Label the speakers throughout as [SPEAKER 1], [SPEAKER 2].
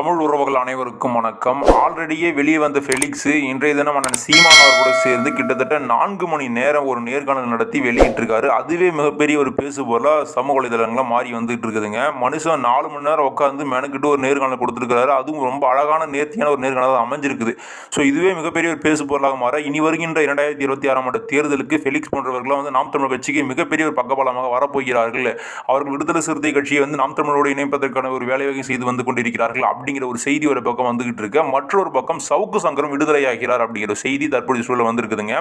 [SPEAKER 1] தமிழ் உறவுகள் அனைவருக்கும் வணக்கம். ஆல்ரெடியே வெளியே வந்த ஃபெலிக்ஸ் இன்றைய தினம் அண்ணன் சீமான் அவர்களோட சேர்ந்து கிட்டத்தட்ட நான்கு மணி நேரம் ஒரு நேர்காணல் நடத்தி வெளியிட்டிருக்காரு. அதுவே மிகப்பெரிய ஒரு பேசு பொருளாக சமூக வலைதளங்களாக மாறி வந்துட்டு இருக்குதுங்க. மனுஷன் நாலு மணி நேரம் உட்காந்து மெனக்கிட்டு ஒரு நேர்காணல் கொடுத்துருக்காரு அதுவும் ரொம்ப அழகான நேர்த்தியான ஒரு நேர்காணல் அமைஞ்சிருக்குது. ஸோ இதுவே மிகப்பெரிய ஒரு பேசு பொருளாக மாற இனி வருகின்ற இரண்டாயிரத்தி இருபத்தி ஆறாம் ஆண்டு தேர்தலுக்கு ஃபெலிக்ஸ் போன்றவர்கள்லாம் வந்து நாம் தமிழ் கட்சிக்கு மிகப்பெரிய ஒரு பக்கபலமாக வரப்போகிறார்கள். அவர்கள் விடுதலை சிறுத்தை கட்சியை வந்து நாம் தமிழோடு இணைப்பதற்கான ஒரு வேலைவாகை செய்து வந்து கொண்டிருக்கிறார்கள். அப்படிங்கிற ஒரு செய்தி ஒரு பக்கம் வந்துகிட்டு இருக்கு. மற்றொரு பக்கம் சவுக்கு சங்கரம் விடுதலையாகிறார் அப்படிங்கிற செய்தி தற்போதைய சூழல் வந்திருக்குதுங்க.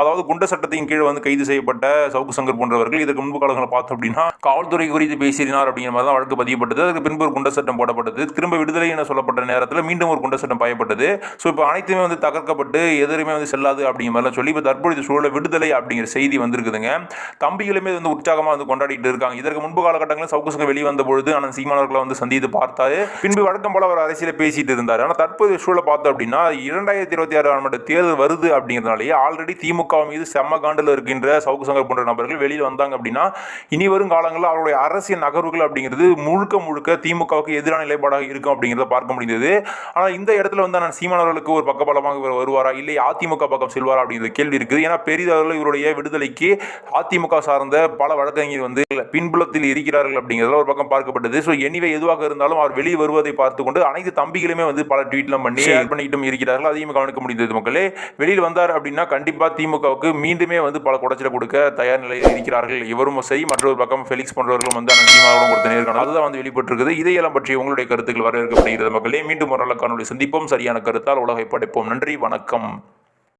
[SPEAKER 1] அதாவது குண்ட சட்டத்தின் கீழே வந்து கைது செய்யப்பட்ட சவுக்கு சங்கர் போன்றவர்கள் இதற்கு முன்பு காலங்களை பார்த்தோம் அப்படின்னா காவல்துறை குறித்து பேசினார் அப்படிங்கிற மாதிரி தான் வழக்கு பதியப்பட்டது. அதுக்கு பின்பு ஒரு குண்ட சட்டம் போடப்பட்டது. திரும்ப விடுதலை என சொல்லப்பட்ட நேரத்தில் மீண்டும் ஒரு குண்ட சட்டம் பயப்பட்டது. ஸோ இப்போ அனைத்துமே வந்து தகர்க்கப்பட்டு எதிலுமே வந்து செல்லாது அப்படிங்கிற மாதிரிலாம் சொல்லி இப்போ தற்போதைய சூழல விடுதலை அப்படிங்கிற செய்தி வந்திருக்குதுங்க. தம்பிகளுமே வந்து உற்சாகமாக வந்து கொண்டாடிட்டு இருக்காங்க. இதற்கு முன்பு காலகட்டங்களில் சவுக்கு சங்கம் வெளியே வந்த பொழுது ஆனால் சீமானவர்களை வந்து சந்தித்து பார்த்தாரு. பின்பு வழக்கம் போல அவர் அரசியல் பேசிகிட்டு இருந்தார். ஆனால் தற்போதைய சூழலை பார்த்தோம் அப்படின்னா இரண்டாயிரத்தி இருபத்தி ஆறு ஆண்டு தேர்தல் வருது அப்படிங்கிறதுனாலேயே ஆல்ரெடி திமுக மீது செம்ம காண்டில் இருக்கின்ற சவுக்கு சங்கர் போன்ற நபர்கள் வெளியில் வந்தாங்க அப்படின்னா இனி வரும் காலங்களில் அவருடைய அரசியல் நகர்வுகள் அப்படிங்கிறது முழுக்க முழுக்க திமுகவுக்கு எதிரான நிலைப்பாடாக இருக்கும் அப்படிங்கிறத பார்க்க முடிந்தது. ஆனால் இந்த இடத்துல வந்து நான் சீமானவர்களுக்கு ஒரு பக்கபலமாக இவர் வருவாரா? இல்லை அதிமுக பக்கம் செல்வாரா அப்படிங்கிற கேள்வி இருக்குது. ஏன்னா பெரிதவர்கள் இவருடைய விடுதலைக்கு அதிமுக சார்ந்த பல வழக்கறிஞர் வந்து பின்புலத்தில் இருக்கிறார்கள் அப்படிங்கிறதுல ஒரு பக்கம் பார்க்கப்பட்டது. ஸோ எனிவே எதுவாக இருந்தாலும் அவர் வெளியே வருவதை பார்த்து கொண்டு அனைத்து தம்பிகளுமே வந்து பல ட்வீட்லாம் பண்ணி ஷேர். பண்ணிட்டும் இருக்கிறார்கள். அதையும் கவனிக்க முடிந்தது மக்களே. வெளியில் வந்தார் அப்படின்னா கண்டிப்பாக திமுகவுக்கு மீண்டுமே வந்து பல குடைச்சல கொடுக்க தயார் நிலையில் இருக்கிறார்கள் இவரும் சரி. மற்றொரு பக்கம் ஃபெலிக்ஸ் போன்றவர்களும் வந்து சீமாவோட கொடுத்த நேர்காணல். அதுதான் வந்து வெளிப்பட்டிருக்குது. இதையெல்லாம் பற்றி உங்களுடைய கருத்துக்கள் வரவேற்கப்படுகிறது மக்களே. மீண்டும் ஒரு நல்ல காணொலி சந்திப்போம். சரியான கருத்தால் உலகை படைப்போம். நன்றி. வணக்கம்.